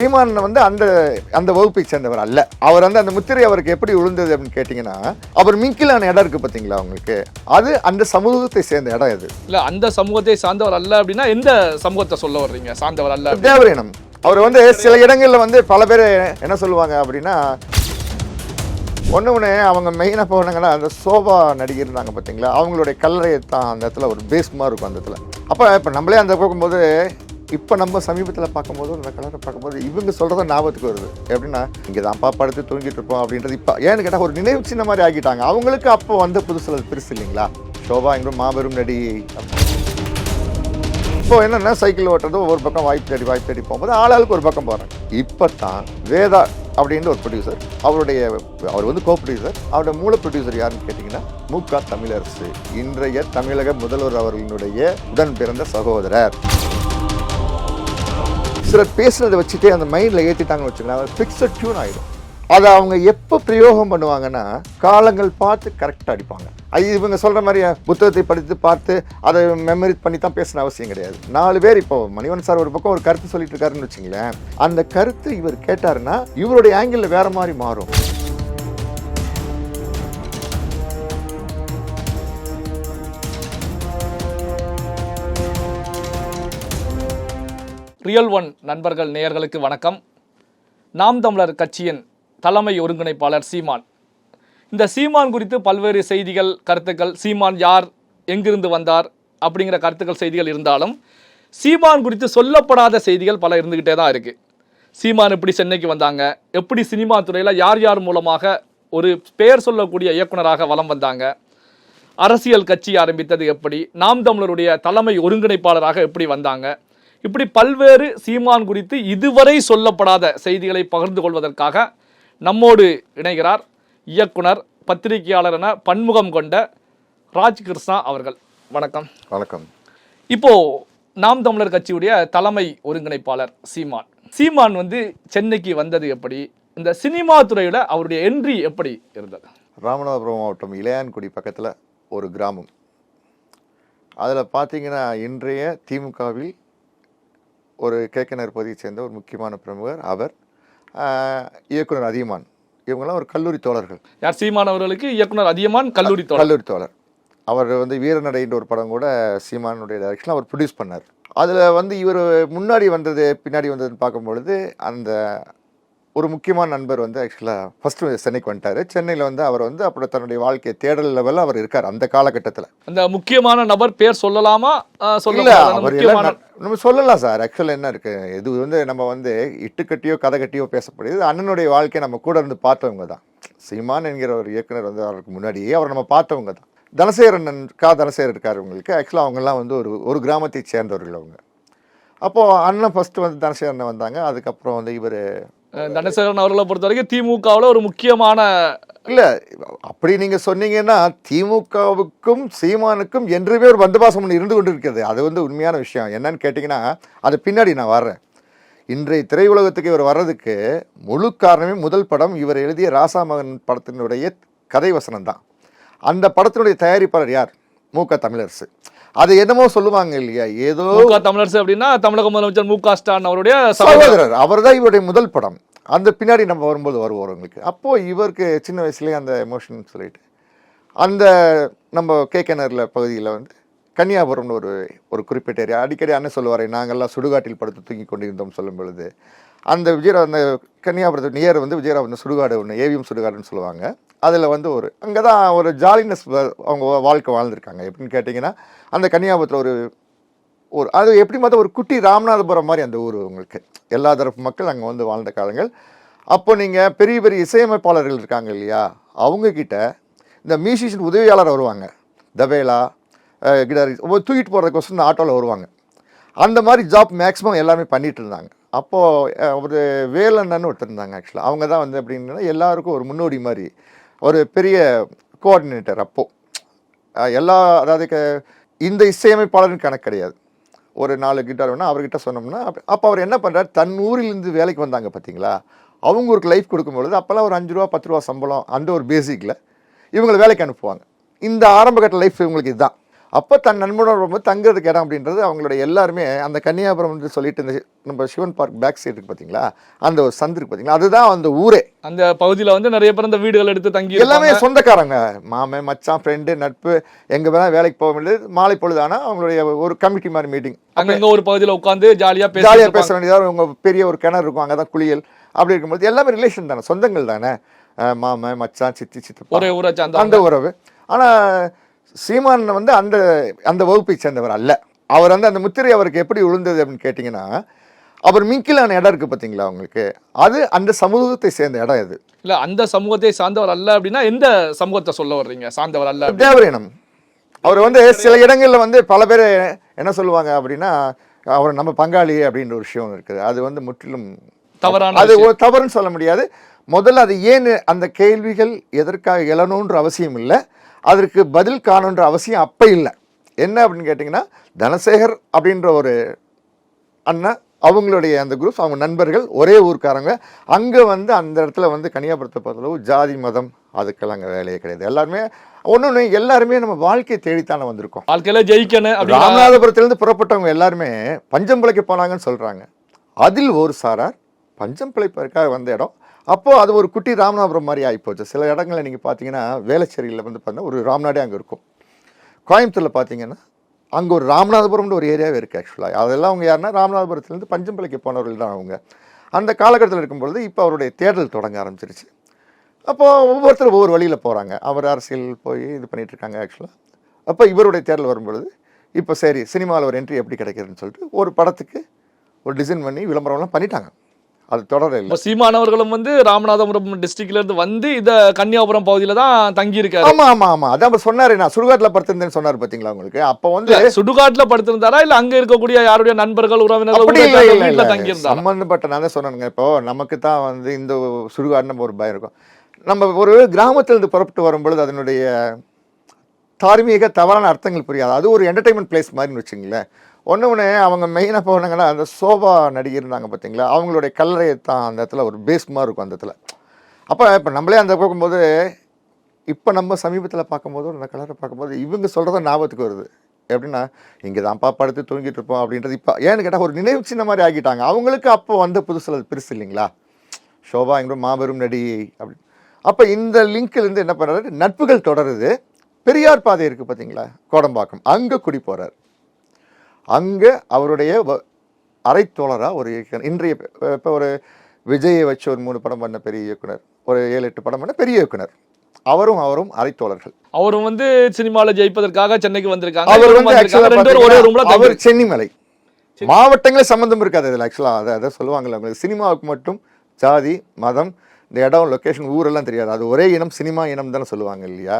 சீமான் வந்து அந்த அந்த வகுப்பை சேர்ந்தவர் அல்ல. அவர் வந்து அந்த முத்திரை அவருக்கு எப்படி விழுந்தது அப்படின்னு கேட்டிங்கன்னா அவர் மிங்கிலான இடம் இருக்கு பார்த்தீங்களா அவங்களுக்கு அது அந்த சமூகத்தை சேர்ந்த இடம் இது இல்ல அந்த சமூகத்தை சார்ந்தவர் அல்ல அப்படின்னா எந்த சமூகத்தை சொல்ல வர்றீங்க? சார்ந்தவர் அல்ல தேவரீனம். அவர் வந்து சில இடங்கள்ல வந்து பல பேர் என்ன சொல்லுவாங்க அப்படின்னா ஒன்று ஒன்று அவங்க மெயினாக போனாங்கன்னா அந்த சோபா நடிகை இருந்தாங்க பார்த்தீங்களா? அவங்களுடைய கல்லறையை தான் அந்த இடத்துல ஒரு பேஸ் மாதிரி இருக்கும் அந்த இடத்துல. அப்போ இப்போ நம்மளே அந்த போகும்போது இப்போ நம்ம சமீபத்தில் பார்க்கும்போது அந்த கலரை பார்க்கும்போது இவங்க சொல்கிறத ஞாபகத்துக்கு வருது. எப்படின்னா இங்கே தான்ப்பா படுத்து தூங்கிட்டு இருப்போம் அப்படின்றது இப்போ ஏன்னு கேட்டால் ஒரு நினைவு சின்ன மாதிரி ஆகிட்டாங்க. அவங்களுக்கு அப்போ வந்த புதுசில் அது பெருசு இல்லைங்களா? சோபா எங்கிற மாபெரும் நடி. இப்போ என்னென்னா சைக்கிள் ஓட்டுறது ஒவ்வொரு பக்கம் வாய்ப்பு தேடி வாய்ப்பு தேடி போகும்போது ஆளாளுக்கு ஒரு பக்கம் போகிறாங்க இப்போ தான் வேதா அப்படின்ற ஒரு ப்ரொடியூசர் அவருடைய அவர் வந்து கோ ப்ரொடியூசர் அவருடைய மூல ப்ரொடியூசர் யாருன்னு கேட்டிங்கன்னா முக தமிழரசு. இன்றைய தமிழக முதல்வர் அவர்களுடைய உடன் பிறந்த சகோதரர். சிலர் பேசுனதை வச்சுட்டே அந்த மைண்டில் ஏற்றிட்டாங்கன்னு வச்சுக்கோங்களேன் அது ஃபிக்ஸட் டியூன் ஆகிடும் அதை அவங்க எப்போ பிரயோகம் பண்ணுவாங்கன்னா காலங்கள் பார்த்து கரெக்டாக அடிப்பாங்க. அது இவங்க சொல்கிற மாதிரி புத்தகத்தை படித்து பார்த்து அதை மெமரி பண்ணி தான் பேசின அவசியம் கிடையாது. நாலு பேர் இப்போ மணிவன் சார் ஒரு பக்கம் ஒரு கருத்து சொல்லிட்டு இருக்காருன்னு வச்சுங்களேன் அந்த கருத்து இவர் கேட்டாருன்னா இவருடைய ஆங்கிளில் வேற மாதிரி மாறும். ரியல் ஒன் நண்பர்கள் நேயர்களுக்கு வணக்கம். நாம் தமிழர் கட்சியின் தலைமை ஒருங்கிணைப்பாளர் சீமான். இந்த சீமான் குறித்து பல்வேறு செய்திகள் கருத்துக்கள் சீமான் யார் எங்கிருந்து வந்தார் அப்படிங்கிற கருத்துக்கள் செய்திகள் இருந்தாலும் சீமான் குறித்து சொல்லப்படாத செய்திகள் பல இருந்துக்கிட்டே தான் இருக்குது சீமான் எப்படி சென்னைக்கு வந்தாங்க எப்படி சினிமா துறையில் யார் யார் மூலமாக ஒரு பெயர் சொல்லக்கூடிய இயக்குனராக வலம் வந்தாங்க அரசியல் கட்சி ஆரம்பித்தது எப்படி நாம் தமிழருடைய தலைமை ஒருங்கிணைப்பாளராக எப்படி வந்தாங்க இப்படி பல்வேறு சீமான் குறித்து இதுவரை சொல்லப்படாத செய்திகளை பகிர்ந்து கொள்வதற்காக நம்மோடு இணைகிறார் இயக்குனர் பத்திரிகையாளர் என பன்முகம் கொண்ட ராஜ் கிருஷ்ணா அவர்கள். வணக்கம். வணக்கம். இப்போ நாம் தமிழர் கட்சியுடைய தலைமை ஒருங்கிணைப்பாளர் சீமான். சீமான் வந்து சென்னைக்கு வந்தது எப்படி? இந்த சினிமா துறையில அவருடைய என்ட்ரி எப்படி இருந்தது? ராமநாதபுரம் மாவட்டம் இளையான்குடி பக்கத்தில் ஒரு கிராமம். அதில் பார்த்தீங்கன்னா இன்றைய திமுகவில் ஒரு கேக்கனர் பகுதியை சேர்ந்த ஒரு முக்கியமான பிரமுகர் அவர் இயக்குனர் அதியமான். இவங்கெல்லாம் ஒரு கல்லூரி தோழர்கள். யார்? சீமான் அவர்களுக்கு இயக்குனர் அதியமான் கல்லூரி தோழர். கல்லூரி தோழர். அவர் வந்து வீரநடைன்ற ஒரு படம் கூட சீமானுடைய டைரக்ஷனில் அவர் ப்ரொடியூஸ் பண்ணார். அதில் வந்து இவர் முன்னாடி வந்தது பின்னாடி வந்ததுன்னு பார்க்கும்பொழுது அந்த ஒரு முக்கியமான நண்பர் வந்து ஆக்சுவலாக ஃபஸ்ட்டு சென்னைக்கு வந்துட்டார். சென்னையில் வந்து அவர் வந்து அப்புறம் தன்னுடைய வாழ்க்கை தேடல் லெவலில் அவர் இருக்கார் அந்த காலகட்டத்தில். அந்த முக்கியமான நபர் பேர் சொல்லலாமா? அந்த அவர் நம்ம சொல்லலாம் சார் ஆக்சுவலாக என்ன இருக்கு? இது வந்து நம்ம வந்து இட்டுக்கட்டியோ கதை கட்டியோ பேசப்படுது அண்ணனுடைய வாழ்க்கையை நம்ம கூட இருந்து பார்த்தவங்க தான். சீமான் என்கிற ஒரு இயக்குனர் வந்து அவருக்கு முன்னாடியே அவர் நம்ம பார்த்தவங்க தான். தனசேகரன் அண்ணன் கா. தனசேகர் இருக்கார் உங்களுக்கு. ஆக்சுவலாக அவங்கெல்லாம் வந்து ஒரு ஒரு கிராமத்தை சேர்ந்தவர்கள் அவங்க. அப்போது அண்ணன் ஃபஸ்ட்டு வந்து தனசேகரன் வந்தாங்க. அதுக்கப்புறம் வந்து இவர் தனசேகரன் அவர்களை பொறுத்த வரைக்கும் திமுகவில் ஒரு முக்கியமான இல்லை அப்படி நீங்கள் சொன்னீங்கன்னா திமுகவுக்கும் சீமானுக்கும் என்றுமே ஒரு பந்தபாசம் ஒன்று இருந்து கொண்டு இருக்கிறது அது வந்து உண்மையான விஷயம். என்னன்னு கேட்டிங்கன்னா அது பின்னாடி நான் வர்றேன். இன்றைய திரையுலகத்துக்கு இவர் வர்றதுக்கு முழு காரணமே முதல் படம் இவர் எழுதிய ராசாமகன் படத்தினுடைய கதை வசனம் தான் அந்த படத்தினுடைய தயாரிப்பாளர் யார்? மு க. தமிழரசு. அது என்னமோ சொல்லுவாங்க இல்லையா? ஏதோ தமிழரசு அப்படின்னா தமிழக முதலமைச்சர் மு க. ஸ்டாலின் அவருடைய சகோதரர். அவர் தான் இவருடைய முதல் படம். அந்த பின்னாடி நம்ம வரும்போது வருவோம் உங்களுக்கு அப்போது இவருக்கு சின்ன வயசுலேயே அந்த எமோஷன் சொல்லிட்டு அந்த நம்ம கேகேனரில் பகுதியில் வந்து கன்னியாபுரம்னு ஒரு ஒரு குறிப்பிட்ட ஏரியா அடிக்கடி அண்ணன் சொல்லுவார் நாங்கள்லாம் சுடுகாட்டில் படுத்து தூங்கி கொண்டிருந்தோம் சொல்லும் பொழுது அந்த விஜயரா அந்த கன்னியாபுரத்து நியர் வந்து விஜயரா வந்து சுடுகாடு ஒன்று ஏவிஎம் சுடுகாடுன்னு சொல்லுவாங்க. அதில் வந்து ஒரு அங்கே தான் ஒரு ஜாலினஸ் அவங்க வாழ்க்கை வாழ்ந்திருக்காங்க. எப்படின்னு கேட்டிங்கன்னா அந்த கன்னியாபுரத்தில் ஒரு ஒரு அது எப்படி பார்த்தா ஒரு குட்டி ராமநாதபுரம் மாதிரி அந்த ஊர் உங்களுக்கு. எல்லா தரப்பு மக்கள் அங்கே வந்து வாழ்ந்த காலங்கள். அப்போ நீங்கள் பெரிய பெரிய இசையமைப்பாளர்கள் இருக்காங்க இல்லையா? அவங்கக்கிட்ட இந்த மியூசிஷியன் உதவியாளர் வருவாங்க. தபேலா கிடாரி தூக்கிட்டு போகிற கொஸ்டின் ஆட்டோவில் வருவாங்க. அந்த மாதிரி ஜாப் மேக்ஸிமம் எல்லாமே பண்ணிகிட்டு இருந்தாங்க. அப்போது ஒரு வேலண்ணன்னு ஒருத்தர் இருந்தாங்க ஆக்சுவலாக அவங்க தான் வந்து அப்படின்னா எல்லாருக்கும் ஒரு முன்னோடி மாதிரி. ஒரு பெரிய கோஆர்டினேட்டர் அப்போது எல்லா அதாவது க- இந்த இசையமைப்பாளர்னு கணக்கு கிடையாது. ஒரு நாலு கிட்டார் வேணால் அவர்கிட்ட சொன்னோம்னா அப்போ அவர் என்ன பண்ணுறாரு தன் ஊரிலிருந்து வேலைக்கு வந்தாங்க பார்த்தீங்களா அவங்க ஒரு லைஃப் கொடுக்கும்பொழுது அப்போல்லாம் ஒரு அஞ்சு ரூபா பத்து ரூபா சம்பளம் அந்த ஒரு பேசிக்கில் இவங்களை வேலைக்கு அனுப்புவாங்க. இந்த ஆரம்பகட்ட லைஃப் இவங்களுக்கு இதுதான். அப்போ தன் நண்பனோட வரும்போது தங்குறதுக்கு இடம் அப்படின்றது அவங்களுடைய எல்லாருமே அந்த கன்னியாகுமரம் வந்து சொல்லிட்டு இந்த நம்ம சிவன் பார்க் பேக் சைடு இருக்கு பார்த்தீங்களா அந்த ஒரு சந்து இருக்கு பார்த்தீங்களா அதுதான் அந்த ஊரே. அந்த பகுதியில வந்து நிறைய பேர் இந்த வீடுகள் எடுத்து தங்கி எல்லாமே சொந்தக்காரங்க. மாமன் மச்சான் ஃப்ரெண்டு நட்பு எங்கே வேணால் வேலைக்கு போக வேண்டியது மாலை பொழுதானா அவங்களுடைய ஒரு கமிட்டி மாதிரி மீட்டிங் அங்கங்க ஒரு பகுதியில உட்கார்ந்து ஜாலியா ஜாலியாக பேசி வேண்டியதாக உங்க பெரிய ஒரு கிணறு இருக்கும். அங்கே தான் குளியல். அப்படி இருக்கும்போது எல்லாமே ரிலேஷன் தானே. சொந்தங்கள் தானே. மாமன் மச்சான் சித்தி சித்தப்பா. ஒரே ஊரை சார்ந்த அந்த உறவு. ஆனா சீமான் வந்து அந்த அந்த வகுப்பை சேர்ந்தவர் அல்ல. அவர் வந்து அந்த முத்திரை அவருக்கு எப்படி விழுந்தது அப்படின்னு கேட்டிங்கன்னா அவர் மிங்கிலான இடம் இருக்கு பார்த்தீங்களா உங்களுக்கு? அது அந்த சமூகத்தை சேர்ந்த இடம் இது இல்ல அந்த சமூகத்தை சார்ந்தவர் அல்ல அப்படின்னா எந்த சமூகத்தை சொல்ல வர்றீங்க? சார்ந்தவர் அல்ல தேவரீனம் அவர் வந்து சில இடங்கள்ல வந்து பல பேர் என்ன சொல்லுவாங்க அப்படின்னா அவர் நம்ம பங்காளி அப்படின்ற ஒரு விஷயம் இருக்குது. அது வந்து முற்றிலும் தவறான அது தவறுன்னு சொல்ல முடியாது. முதல்ல அது ஏன் அந்த கேள்விகள் எதற்காக எழணுன்ற அவசியம் இல்லை. அதற்கு பதில் காணுன்ற அவசியம் அப்போ இல்லை. என்ன அப்படின்னு கேட்டிங்கன்னா தனசேகர் அப்படின்ற ஒரு அண்ணன் அவங்களுடைய அந்த குரூப் அவங்க நண்பர்கள் ஒரே ஊர்க்காரங்க. அங்கே வந்து அந்த இடத்துல வந்து கன்னியாபுரத்தை பொறுத்தளவு ஜாதி மதம் அதுக்கெல்லாம் அங்கே வேலையே கிடையாது. எல்லாருமே ஒன்று எல்லாருமே நம்ம வாழ்க்கையை தேடித்தானே வந்திருக்கோம். வாழ்க்கையில ஜெயிக்கணும் ராமநாதபுரத்திலிருந்து புறப்பட்டவங்க எல்லாருமே பஞ்சம் பிழைக்க போனாங்கன்னு சொல்றாங்க. அதில் ஒரு சாரார் பஞ்சம் பிழைப்பதற்காக வந்த இடம். அப்போது அது ஒரு குட்டி ராமநாதபுரம் மாதிரி ஆகிப்போச்சு சில இடங்களில் நீங்கள் பார்த்தீங்கன்னா வேளச்சேரியில் வந்து பார்த்தீங்கன்னா ஒரு ராம்நாடே அங்கே இருக்கும். கோயம்புத்தூரில் பார்த்தீங்கன்னா அங்கே ஒரு ராமநாதபுரம்னு ஒரு ஏரியாவே இருக்குது ஆக்சுவலாக அதெல்லாம் அவங்க யாருன்னா ராமநாதபுரத்துலேருந்து பஞ்சம் பிழைக்க போனவர்கள் தான் அவங்க. அந்த காலகட்டத்தில் இருக்கும்பொழுது இப்போ அவருடைய தேடல் தொடங்க ஆரம்பிச்சிருச்சு. அப்போ ஒவ்வொருத்தரும் ஒவ்வொரு வழியில் போகிறாங்க அவர் அரசியல் போய் இது பண்ணிகிட்டு இருக்காங்க ஆக்சுவலாக அப்போ இவருடைய தேர்தல் வரும்பொழுது இப்போ சரி சினிமாவில் ஒரு என்ட்ரி எப்படி கிடைக்கிறதுன்னு சொல்லிட்டு ஒரு படத்துக்கு ஒரு டிசைன் பண்ணி விளம்பரம்லாம் பண்ணிட்டாங்க. அது தொடர இல்லை சீமானவர்களும் வந்து ராமநாதபுரம் டிஸ்ட்ரிக்ட்ல இருந்து வந்து இந்த கன்னியாகுமரம் பகுதியில தான் தங்கி இருக்காரு ஆமா ஆமா ஆமா. அதான் சொன்னாரு. நான் சுடுகாட்டில் படுத்திருந்தேன்னு சொன்னார் பார்த்தீங்களா உங்களுக்கு? அப்போ வந்து சுடுகாட்டுல படுத்திருந்தாரா? இல்ல அங்க இருக்கக்கூடிய யாருடைய நண்பர்கள் உறவினர்கள் வீட்டுல தங்கி இருந்தாரா சம்பந்தப்பட்ட நான் தான் சொன்னேனுங்க. இப்போ நமக்கு தான் வந்து இந்த சுடுகாடு நம்ம ஒரு பயம் இருக்கும். நம்ம ஒரு கிராமத்திலிருந்து புறப்பட்டு வரும்பொழுது அதனுடைய தார்மீக தவறான அர்த்தங்கள் புரியாது. அது ஒரு என்டர்டைன்மெண்ட் பிளேஸ் மாதிரின்னு வச்சுங்களேன். ஒன்று ஒன்று அவங்க மெயினாக போனாங்கன்னா அந்த சோபா நடிகர் இருந்தாங்க பார்த்தீங்களா அவங்களுடைய கல்லறையை தான் அந்த இடத்துல ஒரு பேஸ் மாதிரி இருக்கும் அந்த இடத்துல. அப்போ இப்போ நம்மளே அந்த பார்க்கும்போது இப்போ நம்ம சமீபத்தில் பார்க்கும்போது அந்த கலரை பார்க்கும்போது இவங்க சொல்கிறத ஞாபகத்துக்கு வருது. எப்படின்னா இங்கே தான்ப்பா படுத்து தூங்கிட்டு இருப்போம் அப்படின்றது இப்போ ஏன்னு கேட்டால் ஒரு நினைவு சின்ன மாதிரி ஆகிட்டாங்க. அவங்களுக்கு அப்போ வந்த புதுசில் அது பெருசு இல்லைங்களா? ஷோபா எங்களோட மாபெரும் நடிகை அப்படி. அப்போ இந்த லிங்க்லேருந்து என்ன பண்ணுறாரு நட்புகள் தொடருது. பெரியார் பாதை இருக்குது பார்த்தீங்களா கோடம்பாக்கம். அங்கே குடி போகிறார் அங்கே அவருடைய அரைத்தோழராக ஒரு இயக்குனர் இன்றைய இப்போ ஒரு விஜயை வச்சு ஒரு மூணு படம் பண்ண பெரிய இயக்குனர் ஒரு ஏழு எட்டு படம் பண்ண பெரிய இயக்குனர். அவரும் அவரும் அரைத்தோழர்கள். அவரும் வந்து சினிமால ஜெயிப்பதற்காக சென்னைக்கு வந்திருக்காங்க. அவர் வந்து அவர் சென்னிமலை. மாவட்டங்களே சம்மந்தம் இருக்காது இதில் ஆக்சுவலாக அதை அதை சொல்லுவாங்கல்ல உங்களுக்கு. சினிமாவுக்கு மட்டும் ஜாதி மதம் இந்த இடம் லொக்கேஷன் ஊரெல்லாம் தெரியாது. அது ஒரே இனம் சினிமா இனம் தானே சொல்லுவாங்க இல்லையா?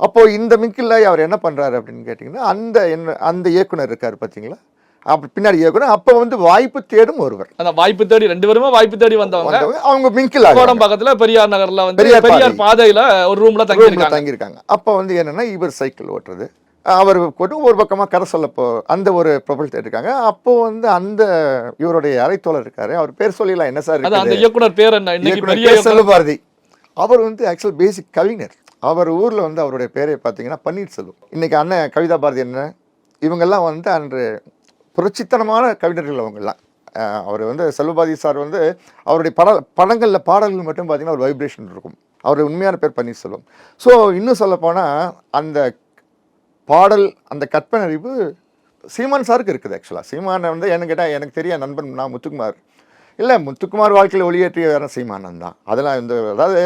அப்போ இந்த மிங்கில் அவர் என்ன பண்றாரு அப்படின்னு கேட்டிங்கன்னா அந்த என்ன அந்த இயக்குனர் இருக்கார் பார்த்தீங்களா அப்படி பின்னாடி இயக்குனர் அப்போ வந்து வாய்ப்பு தேடும் ஒருவர். அந்த வாய்ப்பு தேடி ரெண்டு பேருமே வாய்ப்பு தேடி வந்தவங்க. அவங்க மிங்கில் கோடம் பக்கத்துல பெரியார் நகர்ல வந்து பெரியார் பாதையில. ஒரு ரூம்ல தங்கி தங்கியிருக்காங்க. அப்போ வந்து என்னன்னா இவர் சைக்கிள் ஓட்டுறது. அவர் கொண்டு ஒரு பக்கமாக கரை சொல்ல போ அந்த ஒரு ப்ரொபல் இருக்காங்க அப்போ வந்து அந்த இவருடைய அரைத்தோழர் இருக்காரு. அவர் பேர் சொல்லிடலாம். என்ன சார் அந்த? இயக்குனர் பேர் என்ன? செல்வபாரதி அவர் வந்து ஆக்சுவல் பேசிக் கவிஞர். அவர் ஊரில் வந்து அவருடைய பேரை பார்த்தீங்கன்னா பன்னீர்செல்வம் இன்றைக்கி அண்ணன் கவிதா பாரதி என்ன? இவங்கெல்லாம் வந்து அன்று புரட்சித்தனமான கவிஞர்கள் அவங்கெல்லாம். அவர் வந்து செல்வபாதி சார் வந்து அவருடைய பட படங்களில் பாடல்கள் மட்டும் பார்த்தீங்கன்னா ஒரு வைப்ரேஷன் இருக்கும். அவர் உண்மையான பேர் பன்னீர்செல்வம் ஸோ இன்னும் சொல்லப்போனால் அந்த பாடல் அந்த கற்பனறிவு சீமான் சாருக்கு இருக்குது ஆக்சுவலாக சீமானை வந்து என்ன கேட்டால் எனக்கு தெரிய நண்பன் நான் முத்துக்குமார். இல்லை முத்துக்குமார் வாழ்க்கையில் ஒளியேற்றிய வேறு சீமானன் தான். அதெல்லாம் இந்த அதாவது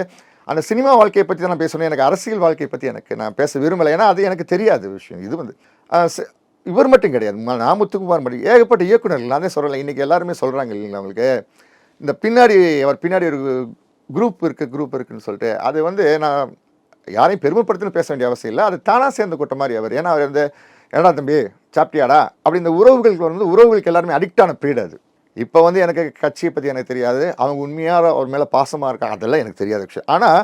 அந்த சினிமா வாழ்க்கையை பற்றி தான் நான் பேசணும். எனக்கு அரசியல் வாழ்க்கையை பற்றி எனக்கு நான் பேச விரும்பலை. ஏன்னா அது எனக்கு தெரியாத விஷயம். இது வந்து இவர் மட்டும் கிடையாது. ம- மட்டும். ஏகப்பட்ட இயக்குனர்கள் நான் தான் இன்றைக்கி எல்லாருமே சொல்கிறாங்க இல்லைங்களா அவங்களுக்கு இந்த பின்னாடி அவர் பின்னாடி ஒரு குரூப் இருக்குது குரூப் இருக்குதுன்னு சொல்லிட்டு. அது வந்து நான் யாரையும் பெருமைப்படுத்தின்னு பேச வேண்டிய அவசியம் இல்லை. அது தானாக சேர்ந்த கூட்டம் மாதிரி அவர். ஏன்னா அவர் வந்து ஏடா தம்பி சாப்பிட்டியாடா? அப்படி இந்த உறவுகளுக்கு வந்து உறவுகளுக்கு எல்லாருமே அடிக்டான பீரியட் அது. இப்போ வந்து எனக்கு கட்சியை பற்றி எனக்கு தெரியாது. அவங்க உண்மையாக அவர் மேலே பாசமாக இருக்காங்க. அதெல்லாம் எனக்கு தெரியாத விஷயம். ஆனால்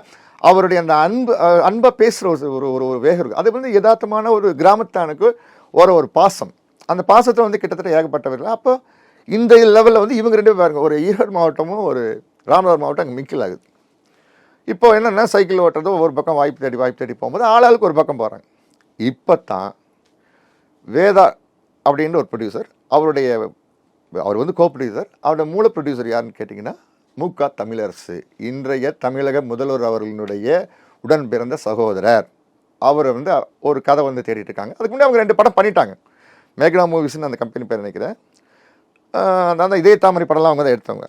அவருடைய அந்த அன்பு அன்பை பேசுகிற ஒரு ஒரு ஒரு ஒரு வேகம் இருக்குது அது வந்து யதார்த்தமான ஒரு கிராமத்தானுக்கு ஒரு ஒரு பாசம். அந்த பாசத்தை வந்து கிட்டத்தட்ட ஏகப்பட்டவர்கள். அப்போ இந்த லெவலில் வந்து இவங்க ரெண்டு பேரும் பாருங்க. ஒரு ஈரோடு மாவட்டமும் ஒரு ராமநாதர் மாவட்டம் அங்கே மிக்கில் ஆகுது. இப்போ என்னென்னா சைக்கிள் ஓட்டுறது ஒவ்வொரு பக்கம் வாய்ப்பு தேடி வாய்ப்பு தேடி போகும்போது ஆளாளுக்கு ஒரு பக்கம் போகிறாங்க இப்போ தான் வேதா அப்படின்ற ஒரு ப்ரொடியூசர் அவருடைய அவர் வந்து கோ ப்ரொடியூசர் அவருடைய மூல ப்ரொடியூசர் யாருன்னு கேட்டிங்கன்னா முக தமிழரசு. இன்றைய தமிழக முதல்வர் அவர்களுடைய உடன் பிறந்த சகோதரர். அவர் வந்து ஒரு கதை வந்து தேடிட்டு இருக்காங்க. அதுக்கு முன்னாடி அவங்க ரெண்டு படம் பண்ணிட்டாங்க. மேக்னா மூவிஸ்னு அந்த கம்பெனி பேர் நினைக்கிறேன். அதான் இதே தாமரை படம்லாம் அவங்க தான் எடுத்தவங்க.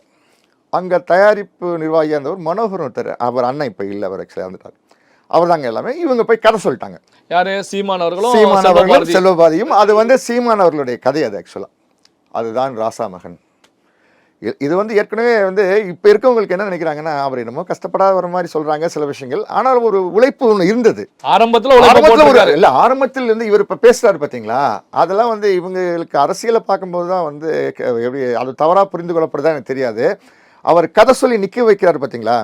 அங்கே தயாரிப்பு நிர்வாகியாக இருந்தவர் மனோகர் ஒருத்தர். அவர் அண்ணன் இப்போ இல்லை அவர் ஆக்சுவலாக வந்துட்டார் அவர் தாங்க எல்லாமே. இவங்க போய் கதை சொல்லிட்டாங்க. யாரு? சீமான் அவர்களும் சீமான் அவர்களும். செல்வபாதியும் அது வந்து சீமான் அவர்களுடைய கதை அது ஆக்சுவலாக அதுதான் ராசா மகன். இது வந்து ஏற்கனவே வந்து இப்போ இருக்கவங்களுக்கு என்ன நினைக்கிறாங்கன்னா அவர் என்னமோ கஷ்டப்படாத வர மாதிரி சொல்றாங்க சில விஷயங்கள். ஆனால் ஒரு உழைப்பு ஒன்று இருந்தது. ஆரம்பத்துல ஆரம்பத்தில் ஒரு. இல்ல ஆரம்பத்தில் இருந்து இவர் இப்ப பேசுறாரு பாத்தீங்களா? அதெல்லாம் வந்து இவங்களுக்கு அரசியலை பார்க்கும்போது தான் வந்து எப்படி அது தவறா புரிந்து கொள்ளப்படுதா எனக்கு தெரியாது. அவர் கதை சொல்லி நிக்க வைக்கிறாரு பாத்தீங்களா?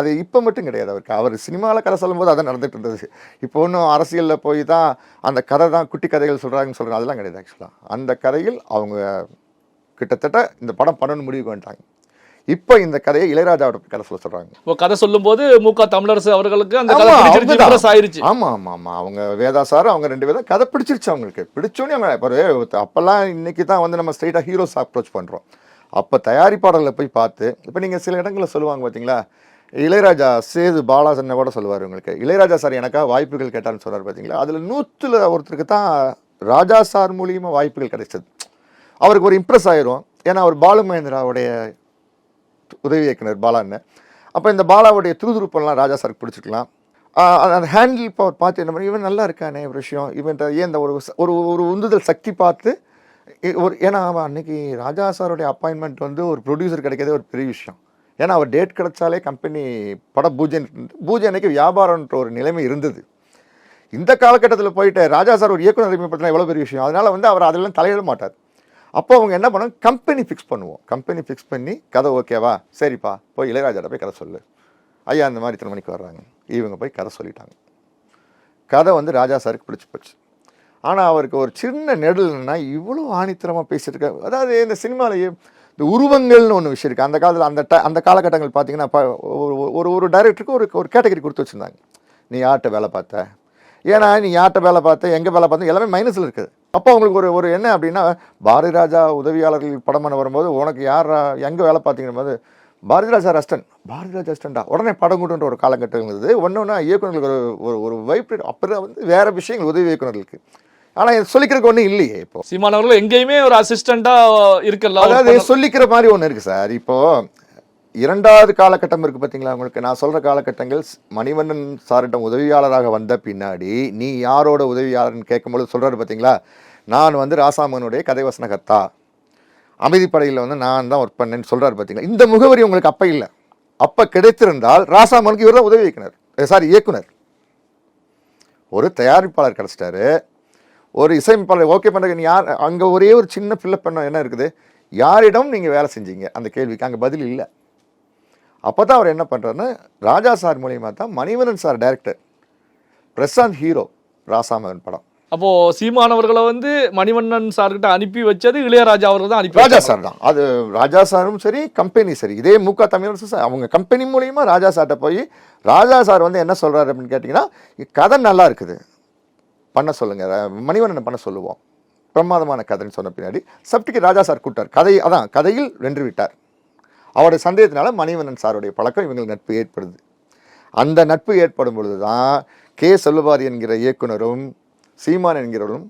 அது இப்போ மட்டும் கிடையாது அவருக்கு. அவர் சினிமாவில் கதை சொல்லும்போது அதான் நடந்துட்டு இருந்தது. இப்போ ஒன்றும் அரசியலில் போய் தான் அந்த கதை தான் குட்டி கதைகள் சொல்கிறாங்கன்னு சொல்கிறாங்க அதெல்லாம் கிடையாது ஆக்சுவலாக அந்த கதையில் அவங்க கிட்டத்தட்ட இந்த படம் பண்ணணும் முடிவுக்கு வந்துட்டாங்க இப்போ இந்த கதையை இளையராஜாவோட கதை சொல்ல சொல்கிறாங்க இப்போ கதை சொல்லும் போது முக தமிழரசு அவர்களுக்கு அந்த கதை பிடிச்சிருச்சு ஆயிருச்சு ஆமா ஆமா ஆமா. அவங்க வேதா சார் அவங்க ரெண்டு பேரும் கதை பிடிச்சிருச்சு அவங்களுக்கு. பிடிச்சோன்னே அவங்க இப்போ அப்பெல்லாம் இன்னைக்கு தான் வந்து நம்ம ஸ்ட்ரைட்டாக ஹீரோஸ் அப்ரோச் பண்றோம். அப்போ தயாரிப்பாளர்களை போய் பார்த்து இப்போ நீங்க சில இடங்களில் சொல்லுவாங்க பார்த்தீங்களா இளையராஜா சேது பாலாசனை கூட சொல்லுவார் உங்களுக்கு. இளையராஜா சார் எனக்காக வாய்ப்புகள் கேட்டான்னு சொல்கிறார் பார்த்தீங்களா அதில் நூற்றில் ஒருத்தருக்கு தான் ராஜா சார் மூலியமாக வாய்ப்புகள் கிடைச்சது. அவருக்கு ஒரு இம்ப்ரெஸ் ஆயிரும். ஏன்னா அவர் பாலு மகேந்திராவுடைய உதவி இயக்குனர் பாலான்னு. அப்போ இந்த பாலாவுடைய துருதுருப்பெல்லாம் ராஜா சாருக்கு பிடிச்சிக்கலாம் அந்த- ஹேண்டில் இப்போ அவர் பார்த்து என்ன பண்ணி இவன் நல்லா இருக்கானே ஒரு விஷயம். இவன் ஏன் இந்த ஒரு ஒரு ஒரு உந்துதல் சக்தி பார்த்து ஒரு ஏன்னா அவன் அன்னைக்கு ராஜா சாருடைய அப்பாயின்மெண்ட் வந்து ஒரு ப்ரொடியூசர் கிடைக்கிறதே ஒரு பெரிய விஷயம். ஏன்னா அவர் டேட் கிடைச்சாலே கம்பெனி பட பூஜை பூஜை அன்னைக்கு வியாபாரம்ன்ற ஒரு நிலைமை இருந்தது. இந்த காலகட்டத்தில் போயிட்டு ராஜா சார் ஒரு இயக்குநர் அறிமுகப்படுத்தினா எவ்வளோ பெரிய விஷயம்? அதனால் வந்து அவர் அதெல்லாம் தலையிட மாட்டார். அப்போ அவங்க என்ன பண்ணுவாங்க கம்பெனி ஃபிக்ஸ் பண்ணுவோம். கம்பெனி ஃபிக்ஸ் பண்ணி கதை ஓகேவா சரிப்பா போய் இளையராஜாட்ட போய் கதை சொல்லு. ஐயா இந்த மாதிரி இத்தனை மணிக்கு வர்றாங்க. இவங்க போய் கதை சொல்லிட்டாங்க. கதை வந்து ராஜா சாருக்கு பிடிச்சி போச்சு. ஆனால் அவருக்கு ஒரு சின்ன நெடல்னா இவ்வளோ ஆணித்தரமாக பேசிட்டு அதாவது இந்த சினிமாலேயே இந்த உருவங்கள்னு ஒன்று விஷயம் இருக்குது அந்த காலத்தில் அந்த ட அந்த காலகட்டங்கள் பார்த்தீங்கன்னா ஒரு ஒரு ஒரு டைரக்டருக்கு ஒரு ஒரு கேட்டகரி கொடுத்து வச்சுருந்தாங்க. நீ யார்கிட்ட வேலை பார்த்த? ஏன்னா நீ யார்கிட்ட வேலை பார்த்த? எங்கே வேலை பார்த்த? எல்லாமே மைனஸில் இருக்குது. அப்போ அவங்களுக்கு ஒரு ஒரு என்ன அப்படின்னா பாரதி ராஜா உதவியாளர்கள் படம் பண்ண வரும்போது உனக்கு யார் எங்கே வேலை பார்த்தீங்கன்னு போது பாரதி ராஜா ரஸ்டன். பாரதி ராஜா அஸ்டண்டா உடனே படம் கூட்டுன்ற ஒரு காலகட்டம் இருந்தது. ஒன்று ஒன்றா இயக்குநர்களுக்கு ஒரு ஒரு ஒரு வைப்ரேட் அப்புறம் வந்து வேறு விஷயங்கள் உதவி இயக்குநர்களுக்கு. ஆனால் இது சொல்லிக்கிறதுக்கு ஒன்றும் இல்லையே இப்போ. சீமான் அவர்கள் எங்கேயுமே ஒரு அசிஸ்டண்டா இருக்கல அதாவது சொல்லிக்கிற மாதிரி ஒன்று இருக்கு சார். இப்போ இரண்டாவது காலகட்டம் இருக்கு பார்த்தீங்களா உங்களுக்கு? நான் சொல்ற காலகட்டங்கள் மணிவண்ணன் சாரிடம் உதவியாளராக வந்த பின்னாடி நீ யாரோட உதவியாளர்னு கேட்கும்பொழுது சொல்றாரு பார்த்தீங்களா நான் வந்து ராசாமனுடைய கதை வசனகர்த்தா. அமைதிப்படையில் வந்து நான் தான் ஒர்க் பண்ணேன்னு சொல்றாரு பார்த்தீங்களா இந்த முகவரி உங்களுக்கு அப்போ இல்லை. அப்போ கிடைத்திருந்தால் ராசாமனுக்கு இவர் தான் உதவி இயக்குனர். சாரி இயக்குனர். ஒரு தயாரிப்பாளர் கிடச்சிட்டாரு. ஒரு இசையமைப்பாளர் ஓகே பண்ணுறது நீ யார் அங்கே ஒரே ஒரு சின்ன ஃபில்லப் பண்ண என்ன இருக்குது? யாரிடம் நீங்கள் வேலை செஞ்சீங்க? அந்த கேள்விக்கு அங்கே பதில் இல்லை. அப்போ தான் அவர் என்ன பண்ணுறாருன்னா ராஜா சார் மூலியமாக தான் Manivaran sir director Prashanth hero Rasamagan படம். அப்போ சீமான் அவர்களை வந்து மணிவண்ணன் சார்கிட்ட அனுப்பி வச்சது இளையராஜா அவர்கள் தான் அனுப்பி ராஜா. சார் தான். அது ராஜா சாரும் சரி கம்பெனி சரி. இதே முக தமிழரசு சார் அவங்க கம்பெனி மூலியமா ராஜா சார்கிட்ட போய் ராஜா சார் வந்து என்ன சொல்றாரு அப்படின்னு கேட்டிங்கன்னா கதை நல்லா இருக்குது. பண்ண சொல்லுங்க. ர- மணிவண்ணனை பண்ண சொல்லுவோம். பிரமாதமான கதைன்னு சொன்ன பின்னாடி சப்டிக்கு ராஜா சார் கூட்டார் கதை அதான் கதையில் வென்று விட்டார். அவருடைய சந்தேகத்தினால மணிவண்ணன் சாருடைய பழக்கம் இவங்களுக்கு நட்பு ஏற்படுது. அந்த நட்பு ஏற்படும் பொழுது தான் கே செல்வபாரி என்கிற இயக்குனரும் சீமான் என்கிறவரும்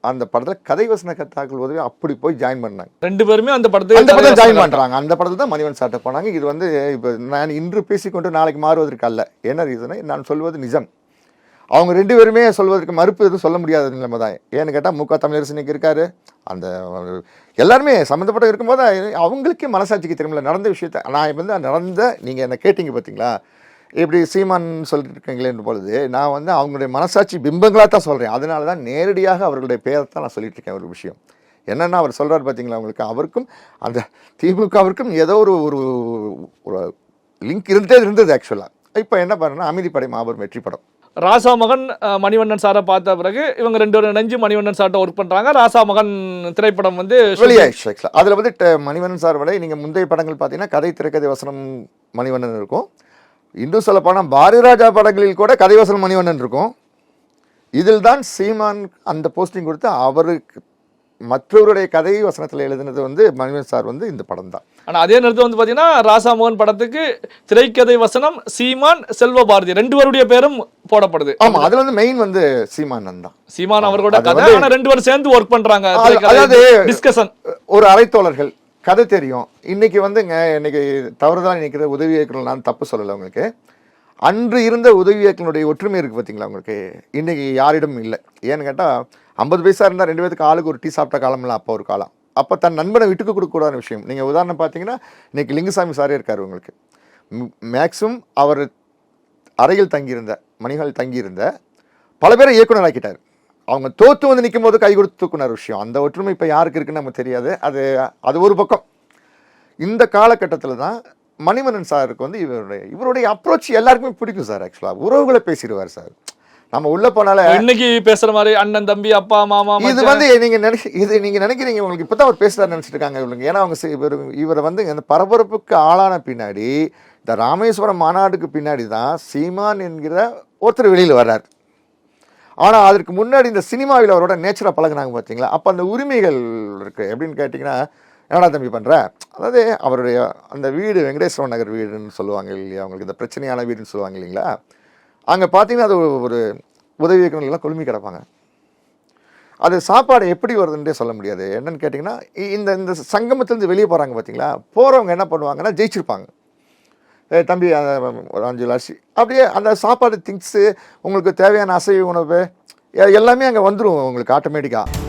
அந்த படத்தில் கதை வசன கத்தாக்கள் உதவி அப்படி போய் ஜாயின் பண்ணாங்க. ரெண்டு பேருமே அந்த படத்தை அந்த படத்தில் ஜாயின் பண்றாங்க. அந்த படத்தில் தான் மணிவன் சார்ட்ட போனாங்க. இது வந்து இப்போ நான் இன்று பேசிக்கொண்டு நாளைக்கு மாறுவதற்கு அல்ல. என்ன ரீசனை நான் சொல்வது நிஜம். அவங்க ரெண்டு பேருமே சொல்வதற்கு மறுப்பு எதுவும் சொல்ல முடியாத நிலைமை தான். ஏன்னு கேட்டால் முக தமிழரசு இன்னைக்கு இருக்காரு. அந்த எல்லாருமே சம்மந்தப்பட்ட இருக்கும்போது அவங்களுக்கே மனசாட்சிக்கு திரும்பல. நடந்த விஷயத்த நான் வந்து நடந்த நீங்கள் என்ன கேட்டீங்க பார்த்தீங்களா இப்படி சீமான் சொல்லிட்டு இருக்கீங்களேன்ற பொழுது நான் வந்து அவங்களுடைய மனசாட்சி பிம்பங்களாக தான் சொல்கிறேன் அதனால தான் நேரடியாக அவர்களுடைய பேரை தான் நான் சொல்லிட்டு இருக்கேன் ஒரு விஷயம். என்னென்னா அவர் சொல்கிறார் பார்த்தீங்களா அவங்களுக்கு அவருக்கும் அந்த திமுகவிற்கும் ஏதோ ஒரு ஒரு ஒரு லிங்க் இருந்தே இருந்தது ஆக்சுவலாக இப்போ என்ன பண்ணுறேன்னா அமைதிப்படை மாபெரும் வெற்றி படம். ராசா மகன் மணிவண்ணன் சாரை பார்த்த பிறகு இவங்க ரெண்டு பேரும் நெஞ்சு மணிவண்ணன் சார்ட்ட ஒர்க் பண்ணுறாங்க ராசா மகன் திரைப்படம் வந்து வெளியாயிடுச்சு அதில் வந்து ட- மணிவண்ணன் சார் விட நீங்கள் முந்தைய படங்கள் பார்த்தீங்கன்னா கதை திரைக்கதை வசனம் மணிவண்ணன் இருக்கும். இன்னும் சொல்லப்போனால் பாரதிராஜா படங்களில் கூட கதை வசனம் மணிவண்ணன் இருக்கும். இதில் தான் சீமான் அந்த போஸ்டிங் கொடுத்து அவருக்கு மற்றவருடைய கதை வசனத்தில் எழுதினது வந்து மணிவன் சார் வந்து இந்த படம் தான் ஆனா அதே நேரத்தில் வந்து பாத்தீங்கன்னா ராசாமோகன் படத்துக்கு திரைக்கதை வசனம் சீமான் செல்வ பாரதி ரெண்டு பேருடைய பேரும் போடப்படுது. ஆமா அதுல வந்து மெயின் வந்து சீமானன் தான் சீமான் அவர்களோட கதை. வந்து- ஆனா ரெண்டு பேரும் சேர்ந்து ஒர்க் பண்றாங்க. அது- அதாவது டிஸ்கஷன் ஒரு அரைத்தோழர்கள் கதை தெரியும். இன்னைக்கு வந்துங்க இன்னைக்கு தவறுதலா நினைக்கிற உதவி இயக்குனர் நான் தப்பு சொல்லலை உங்களுக்கு. அன்று இருந்த உதவி இயக்குனருடைய ஒற்றுமை இருக்கு பார்த்தீங்களா உங்களுக்கு? இன்னைக்கு யாரிடமும் இல்லை. ஏன்னு கேட்டால் ஐம்பது பைசா இருந்தால் ரெண்டு பேருக்கு ஆளுக்கு ஒரு டீ சாப்பிட்ட காலம்லாம் அப்போ ஒரு காலம். அப்போ தன் நண்பனை விட்டுக்கு கொடுக்கக்கூடாத விஷயம். நீங்கள் உதாரணம் பார்த்தீங்கன்னா இன்றைக்கி லிங்குசாமி சாரே இருக்கார் உங்களுக்கு. மேக்ஸிமம் அவர் அறையில் தங்கியிருந்த மணிகள் தங்கியிருந்த பல பேரை இயக்குனர் ஆக்கிட்டார். அவங்க தோற்று வந்து நிற்கும் போது கை கொடுத்து தூக்குனார் விஷயம். அந்த ஒற்றுமை இப்போ யாருக்கு இருக்குன்னு நமக்கு தெரியாது. அது அது ஒரு பக்கம். இந்த காலகட்டத்தில் தான் மணிமணன் சாருக்கு வந்து இவருடைய இவருடைய அப்ரோச் எல்லாருக்குமே பிடிக்கும் சார் ஆக்சுவலாக உறவுகளை பேசிடுவார் சார். நம்ம உள்ள போனால இன்னைக்கு பேசுற மாதிரி அண்ணன் தம்பி அப்பா மாமா இது. வந்து நீங்க நினைக்க இது நீங்க நினைக்கிறீங்க உங்களுக்கு இப்பதான் அவர் பேசுறாரு நினைச்சிட்டு இருக்காங்க இவங்க ஏன்னா அவங்க இவர் இவரை வந்து இந்த பரபரப்புக்கு ஆளான பின்னாடி இந்த ராமேஸ்வரம் மாநாடுக்கு பின்னாடி தான் சீமான் என்கிற ஒருத்தர் வெளியில் வர்றார். ஆனா அதற்கு முன்னாடி இந்த சினிமாவில் அவரோட நேச்சராக பழகுனாங்க பார்த்தீங்களா அப்போ அந்த உரிமைகள் இருக்கு. எப்படின்னு கேட்டிங்கன்னா என்னடா தம்பி பண்ற? அதாவது அவருடைய அந்த வீடு வெங்கடேஸ்வர நகர் வீடுன்னு சொல்லுவாங்க இல்லையா? அவங்களுக்கு இந்த பிரச்சனையான வீடுன்னு சொல்லுவாங்க இல்லைங்களா? அங்கே பார்த்தீங்கன்னா அது ஒரு உதவி இயக்குநர்கள்லாம் கொழுமி கிடப்பாங்க. அது சாப்பாடு எப்படி வருதுன்றே சொல்ல முடியாது. என்னன்னு கேட்டிங்கன்னா இ- இந்த இந்த சங்கமத்துலேருந்து வெளியே போகிறாங்க பார்த்தீங்களா போகிறவங்க என்ன பண்ணுவாங்கன்னா ஜெயிச்சிருப்பாங்க. தம்பி ஒரு அஞ்சு லட்சி அப்படியே அந்த சாப்பாடு திங்ஸு உங்களுக்கு தேவையான அசைவ உணவு எல்லாமே அங்கே வந்துடும் உங்களுக்கு ஆட்டோமேட்டிக்காக